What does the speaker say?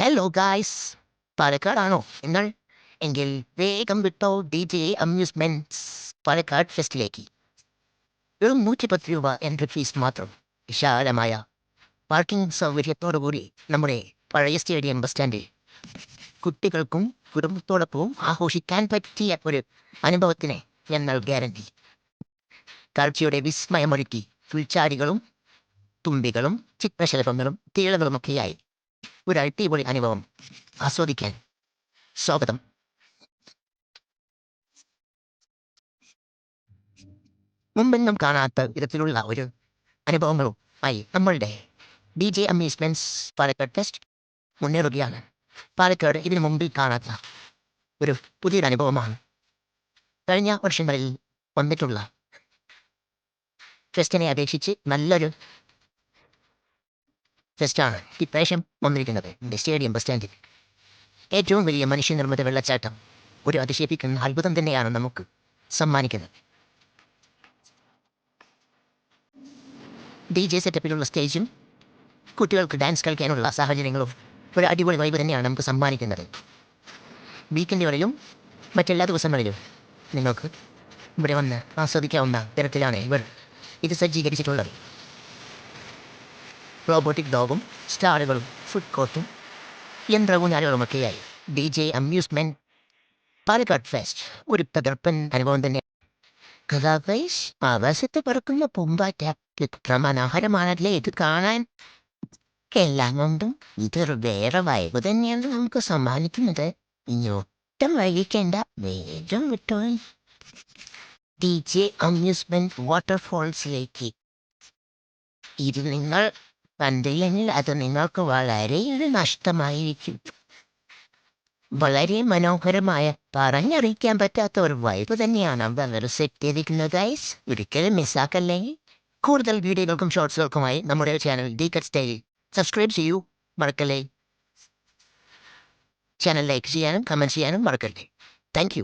Hello guys പാലക്കാടാണോ? നിങ്ങൾ എങ്കിൽ വേഗം വിട്ടോ ഡി ജെ അമ്യൂസ്മെന്റ്സ് പാലക്കാട് ഫെസ്റ്റിലേക്ക്. വെറും നൂറ്റിപ്പത്ത് രൂപ എൻട്രി ഫീസ് മാത്രം വിശാലമായ പാർക്കിംഗ് സൗകര്യത്തോടുകൂടി നമ്മുടെ പഴയ സ്റ്റേഡിയം ബസ് സ്റ്റാൻഡിൽ കുട്ടികൾക്കും കുടുംബത്തോടൊപ്പവും ആഘോഷിക്കാൻ പറ്റിയ ഒരു അനുഭവത്തിന് ഞങ്ങൾ ഗ്യാരണ്ടി കാഴ്ചയുടെ വിസ്മയമൊരുക്കി ഫുൾച്ചാരികളും തുമ്പികളും ചിത്രശലഭങ്ങളും തീളകളുമൊക്കെയായി ഒരു അടിപൊളി അനുഭവം. ആസ്വദിക്കാൻ സ്വാഗതം. മുമ്പെന്നും കാണാത്ത വിധത്തിലുള്ള ഒരു അനുഭവങ്ങളും ആയി നമ്മളുടെ D J amusements Palakkad fest മുന്നേറുകയാണ്. പാലക്കാട് ഇതിനു മുമ്പിൽ കാണാത്ത ഒരു പുതിയൊരു അനുഭവമാണ്. കഴിഞ്ഞ വർഷങ്ങളിൽ വന്നിട്ടുള്ള ഫെസ്റ്റിനെ അപേക്ഷിച്ച് നല്ലൊരു ഫെസ്റ്റാണ്. ഇപ്രാവശ്യം വന്നിരിക്കുന്നത് എന്റെ സ്റ്റേഡിയം ബസ് സ്റ്റാൻഡിൽ. ഏറ്റവും വലിയ മനുഷ്യനിർമ്മിത വെള്ളച്ചാട്ടം ഒരു അതിശയിപ്പിക്കുന്ന അത്ഭുതം തന്നെയാണ് നമുക്ക് സമ്മാനിക്കുന്നത്. ഡി ജെ സെറ്റപ്പിലുള്ള സ്റ്റേജും കുട്ടികൾക്ക് ഡാൻസ് കളിക്കാനുള്ള സാഹചര്യങ്ങളും ഒരു അടിപൊളി വൈബ് തന്നെയാണ് നമുക്ക് സമ്മാനിക്കുന്നത്. വീക്കെൻഡുകളിലും മറ്റെല്ലാ ദിവസങ്ങളിലും നിങ്ങൾക്ക് ഇവിടെ വന്ന് ആസ്വദിക്കാവുന്ന തരത്തിലാണ് ഇവർ ഇത് സജ്ജീകരിച്ചിട്ടുള്ളത്. റോബോട്ടിക് ഡോഗും സ്റ്റാറുകളും ഫുഡ് കോർട്ടും യന്ത്രഊഞ്ഞാലുകളുമൊക്കെയായി D J amusement Palakkad fest. ഒരു തകർപ്പൻ അനുഭവം തന്നെ. കഥാകൈസ് ആകാശത്ത് പറക്കുന്ന പൂമ്പാറ്റ എത്ര മനോഹരമാണല്ലേ ഇത് കാണാൻ? എല്ലാം കൊണ്ടും ഇതൊരു വേറെ വൈബ് തന്നെയാണ് നമുക്ക് സമ്മാനിക്കുന്നത്. ഇനിയൊട്ടും വൈകിക്കേണ്ട വേഗം വിട്ടോ. ഡി ജെ അമ്യൂസ്മെന്റ് വാട്ടർഫോൾസിലേക്ക് ഇത് നിങ്ങൾ കണ്ടില്ലെങ്കിൽ അത് നിങ്ങൾക്ക് വളരെ ഒരു നഷ്ടമായിരിക്കും. വളരെ മനോഹരമായ പറഞ്ഞറിയിക്കാൻ പറ്റാത്ത ഒരു വൈബ് തന്നെയാണ് അവർ സെറ്റ് ചെയ്തിരിക്കുന്നത് ഗൈസ് ഒരിക്കലും മിസ്സാക്കല്ലേ കൂടുതൽ വീഡിയോകൾക്കും ഷോർട്സുകൾക്കുമായി നമ്മുടെ channel D cut style subscribe ചെയ്യൂ മറക്കല്ലേ? ചാനൽ ലൈക്ക് ചെയ്യാനും കമന്റ് ചെയ്യാനും മറക്കല്ലേ? താങ്ക്